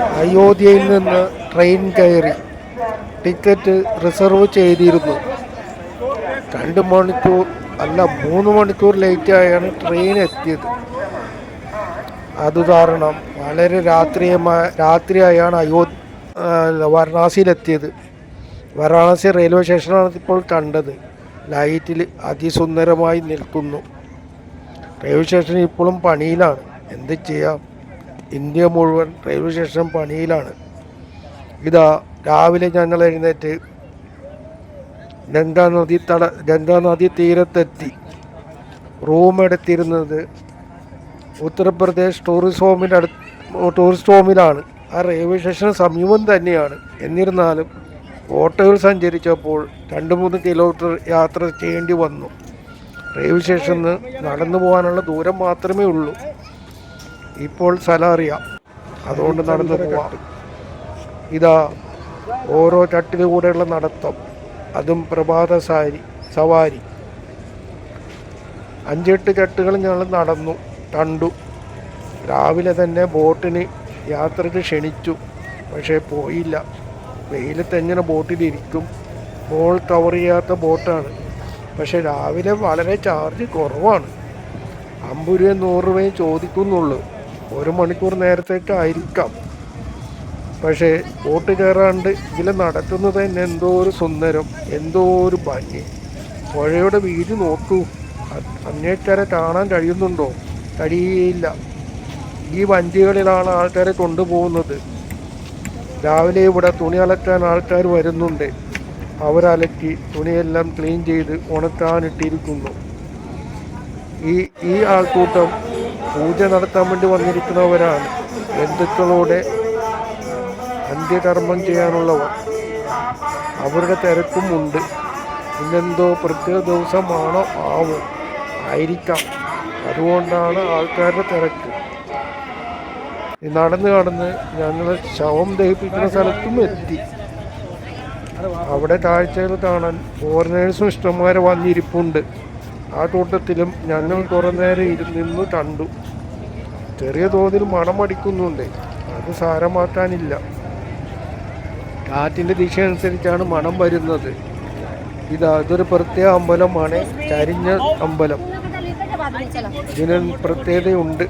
അയോധ്യയിൽ നിന്ന് ട്രെയിൻ കയറി ടിക്കറ്റ് റിസർവ് ചെയ്തിരുന്നു. രണ്ട് മണിക്കൂർ അല്ല മൂന്ന് മണിക്കൂർ ലേറ്റായാണ് ട്രെയിൻ എത്തിയത്. അത് കാരണം വളരെ രാത്രിയമായ രാത്രിയായാണ് അയോധ്യ വാരണാസിയിലെത്തിയത്. വാരണാസി റെയിൽവേ സ്റ്റേഷനാണ് ഇപ്പോൾ കണ്ടത്. ലൈറ്റിൽ അതിസുന്ദരമായി നിൽക്കുന്നു. റെയിൽവേ സ്റ്റേഷൻ ഇപ്പോഴും പണിയിലാണ്. എന്ത് ചെയ്യാം? ഇന്ത്യ മുഴുവൻ റെയിൽവേ സ്റ്റേഷൻ പണിയിലാണ്. ഇതാ രാവിലെ ഞങ്ങൾ എഴുന്നേറ്റ് ഗംഗാ നദി തട ഗംഗാ നദി തീരത്തെത്തി. റൂം എടുത്തിരുന്നത് ഉത്തർപ്രദേശ് ടൂറിസ്റ്റ് ഹോമിന്റെ അടുത്ത് ടൂറിസ്റ്റ് ഹോമിലാണ്. ആ റെയിൽവേ സ്റ്റേഷന് സമീപം തന്നെയാണ്. എന്നിരുന്നാലും ഓട്ടോയിൽ സഞ്ചരിച്ചപ്പോൾ രണ്ട് മൂന്ന് കിലോമീറ്റർ യാത്ര ചെയ്യേണ്ടി വന്നു. റെയിൽവേ സ്റ്റേഷനിൽ നിന്ന് നടന്നു പോകാനുള്ള ദൂരം മാത്രമേ ഉള്ളൂ. ഇപ്പോൾ സലാറിയ. അതുകൊണ്ട് നടന്നു പോവാം. ഇതാ ഓരോ ചട്ടിലൂടെയുള്ള നടത്തം. അതും പ്രഭാത സാരി സവാരി. അഞ്ചെട്ട് ചട്ടുകൾ ഞങ്ങൾ നടന്നു കണ്ടു രാവിലെ തന്നെ ബോട്ടിന് യാത്രയ്ക്ക് ക്ഷണിച്ചു പക്ഷേ പോയില്ല. വെയിലത്ത് എങ്ങനെ ബോട്ടിലിരിക്കും ബോൾ കവർ ചെയ്യാത്ത ബോട്ടാണ്. പക്ഷേ രാവിലെ വളരെ ചാർജ് കുറവാണ്. അമ്പത് രൂപയും നൂറ് രൂപയും ചോദിക്കുന്നുള്ളൂ. ഒരു മണിക്കൂർ നേരത്തേക്കായിരിക്കാം പക്ഷേ ബോട്ട് കയറാണ്ട് ഇതിൽ നടക്കുന്നത് തന്നെ എന്തോ ഒരു സുന്ദരം എന്തോ ഒരു ഭംഗി. പുഴയുടെ വീതി നോക്കൂ. അങ്ങേക്കരെ കാണാൻ കഴിയുന്നുണ്ടോ? കഴിയില്ല. ഈ വഞ്ചികളിലാണ് ആൾക്കാരെ കൊണ്ടുപോകുന്നത്. രാവിലെ ഇവിടെ തുണി അലക്കാൻ ആൾക്കാർ വരുന്നുണ്ട്. അവരലക്കി തുണിയെല്ലാം ക്ലീൻ ചെയ്ത് ഉണക്കാനിട്ടിരിക്കുന്നു ഈ ഈ ആൾക്കൂട്ടം പൂജ നടത്താൻ വേണ്ടി വന്നിരിക്കുന്നവരാണ്. ബന്ധുക്കളോടെ അന്ത്യകർമ്മം ചെയ്യാനുള്ളവർ. അവരുടെ തിരക്കും ഉണ്ട്. ഇന്നെന്തോ പ്രത്യേക ദിവസമാണോ? ആവോ. ആയിരിക്കാം. അതുകൊണ്ടാണ് ആൾക്കാരുടെ തിരക്ക്. നടന്ന് കടന്ന് ഞങ്ങൾ ശവം ദഹിപ്പിക്കുന്ന സ്ഥലത്തും എത്തി. അവിടെ കാഴ്ചകൾ കാണാൻ ഫോറിനേഴ്സും ഇഷ്ടംമാരെ വന്നിരിപ്പുണ്ട്. ആ കൂട്ടത്തിലും ഞങ്ങൾ കുറേ നേരം ഇരുന്ന് കണ്ടു. ചെറിയ തോതിൽ മണമടിക്കുന്നുണ്ട് അത് സാരമാക്കാനില്ല. കാറ്റിന്റെ ദിശ അനുസരിച്ചാണ് മണം വരുന്നത്. ഇത് അതൊരു പ്രത്യേക അമ്പലമാണ്. ചരിഞ്ഞ അമ്പലം. ഇതിന് പ്രത്യേകതയുണ്ട്.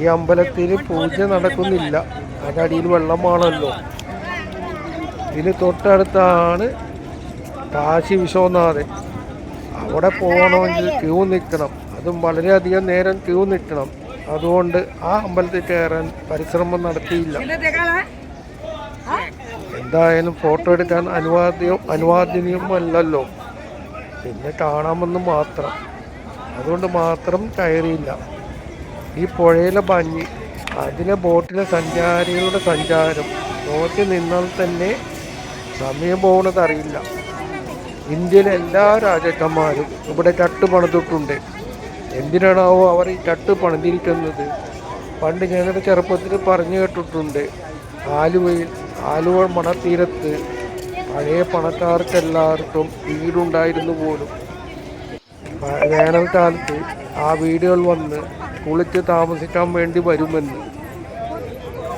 ഈ അമ്പലത്തിൽ പൂജ നടക്കുന്നില്ല. അതിനടിയിൽ വെള്ളമാണല്ലോ. ഇതിന് തൊട്ടടുത്താണ് കാശി വിശ്വനാഥൻ. അവിടെ പോകണമെങ്കിൽ ക്യൂ നിൽക്കണം. അതും വളരെയധികം നേരം ക്യൂ നിൽക്കണം. അതുകൊണ്ട് ആ അമ്പലത്തിൽ കയറാൻ പരിശ്രമം നടത്തിയില്ല. എന്തായാലും ഫോട്ടോ എടുക്കാൻ അനുവാദ്യം അനുവാദനീയമല്ലല്ലോ. പിന്നെ കാണാമെന്ന് മാത്രം. അതുകൊണ്ട് മാത്രം കയറിയില്ല. ഈ പുഴയിലെ ഭംഗി അതിലെ ബോട്ടിലെ സഞ്ചാരികളുടെ സഞ്ചാരം നോക്കി നിന്നാൽ തന്നെ സമയം പോകുന്നത് അറിയില്ല ഇന്ത്യയിലെ എല്ലാ രാജാക്കന്മാരും ഇവിടെ ചട്ട് പണിതിട്ടുണ്ട് എന്തിനാണാവോ അവർ ഈ ചട്ട് പണിതിരിക്കുന്നത് പണ്ട് ഞങ്ങളുടെ ചെറുപ്പത്തിൽ പറഞ്ഞു കേട്ടിട്ടുണ്ട് ആലുവയിൽ ആലുവ മണത്തീരത്ത് പഴയ പണക്കാർക്കെല്ലാവർക്കും വീടുണ്ടായിരുന്നു പോലും. വേനൽക്കാലത്ത് ആ വീടുകൾ വന്ന് കുളിച്ച് താമസിക്കാൻ വേണ്ടി വരുമെന്ന്.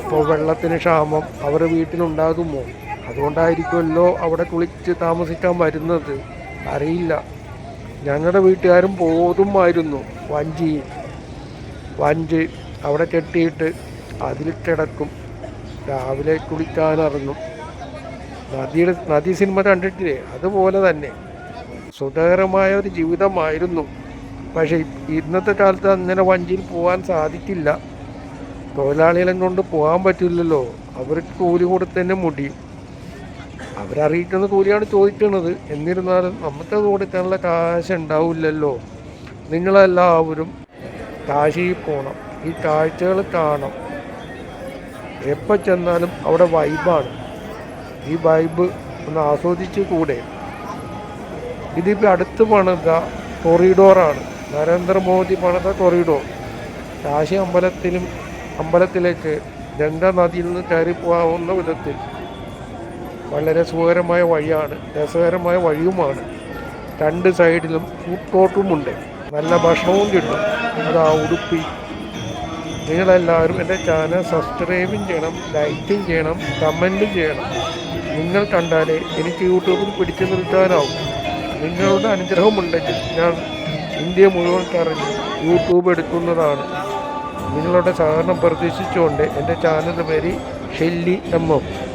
ഇപ്പോൾ വെള്ളത്തിന് ക്ഷാമം അവരുടെ വീട്ടിലുണ്ടാകുമോ? അതുകൊണ്ടായിരിക്കുമല്ലോ അവിടെ കുളിച്ച് താമസിക്കാൻ വരുന്നത്. അറിയില്ല. ഞങ്ങളുടെ വീട്ടുകാരും പോതുമായിരുന്നു. വഞ്ചിയിൽ വഞ്ചി അവിടെ കെട്ടിയിട്ട് അതിൽ കിടക്കും. രാവിലെ കുളിക്കാനിറങ്ങും. നദിയുടെ നദി സിനിമ കണ്ടിട്ടില്ലേ? അതുപോലെ തന്നെ. സുഖകരമായ ഒരു ജീവിതമായിരുന്നു. പക്ഷേ ഇന്നത്തെ കാലത്ത് അങ്ങനെ വഞ്ചിയിൽ പോകാൻ സാധിക്കില്ല. തൊഴിലാളികളെ കൊണ്ട് പോകാൻ പറ്റില്ലല്ലോ. അവർക്ക് കൂലി കൊടുത്തന്നെ മുടിയും അവരറിയിക്കുന്ന കൂലിയാണ് ചോദിക്കുന്നത്. എന്നിരുന്നാലും നമുക്ക് കൊടുക്കാനുള്ള കാശ് ഉണ്ടാവില്ലല്ലോ നിങ്ങളെല്ലാവരും കാശിയിൽ പോകണം ഈ കാഴ്ചകൾ കാണണം. എപ്പോൾ ചെന്നാലും അവിടെ വൈബാണ്. ഈ വൈബ് ഒന്ന് ആസ്വദിച്ച് കൂടെ. ഇതിപ്പോൾ അടുത്ത് പണിത കൊറിഡോറാണ്. നരേന്ദ്രമോദി പണിത കൊറിഡോർ. കാശി അമ്പലത്തിലും അമ്പലത്തിലേക്ക് ഗംഗാ നദിയിൽ നിന്ന് കയറി പോകാവുന്ന വിധത്തിൽ. വളരെ സുഖകരമായ വഴിയാണ് രസകരമായ വഴിയുമാണ്. രണ്ട് സൈഡിലും ഫുഡ് കോർട്ടുമുണ്ട് നല്ല ഭക്ഷണവും കിട്ടും. അതാ ഉടുപ്പി. നിങ്ങളെല്ലാവരും എന്റെ ചാനൽ സബ്സ്ക്രൈബും ചെയ്യണം ലൈക്കും ചെയ്യണം കമന്റും ചെയ്യണം. നിങ്ങൾ കണ്ടാലേ എനിക്ക് യൂട്യൂബിൽ പിടിച്ചു നിർത്താനാവും. നിങ്ങളുടെ അനുഗ്രഹമുണ്ടെങ്കിൽ ഞാൻ ഇന്ത്യ മുഴുവൻ കറങ്ങി യൂട്യൂബ് എടുക്കുന്നതാണ്. നിങ്ങളുടെ സഹകരണം പ്രതീക്ഷിച്ചുകൊണ്ട് എന്റെ ചാനൽ പേര് ഷെല്ലി എം എം.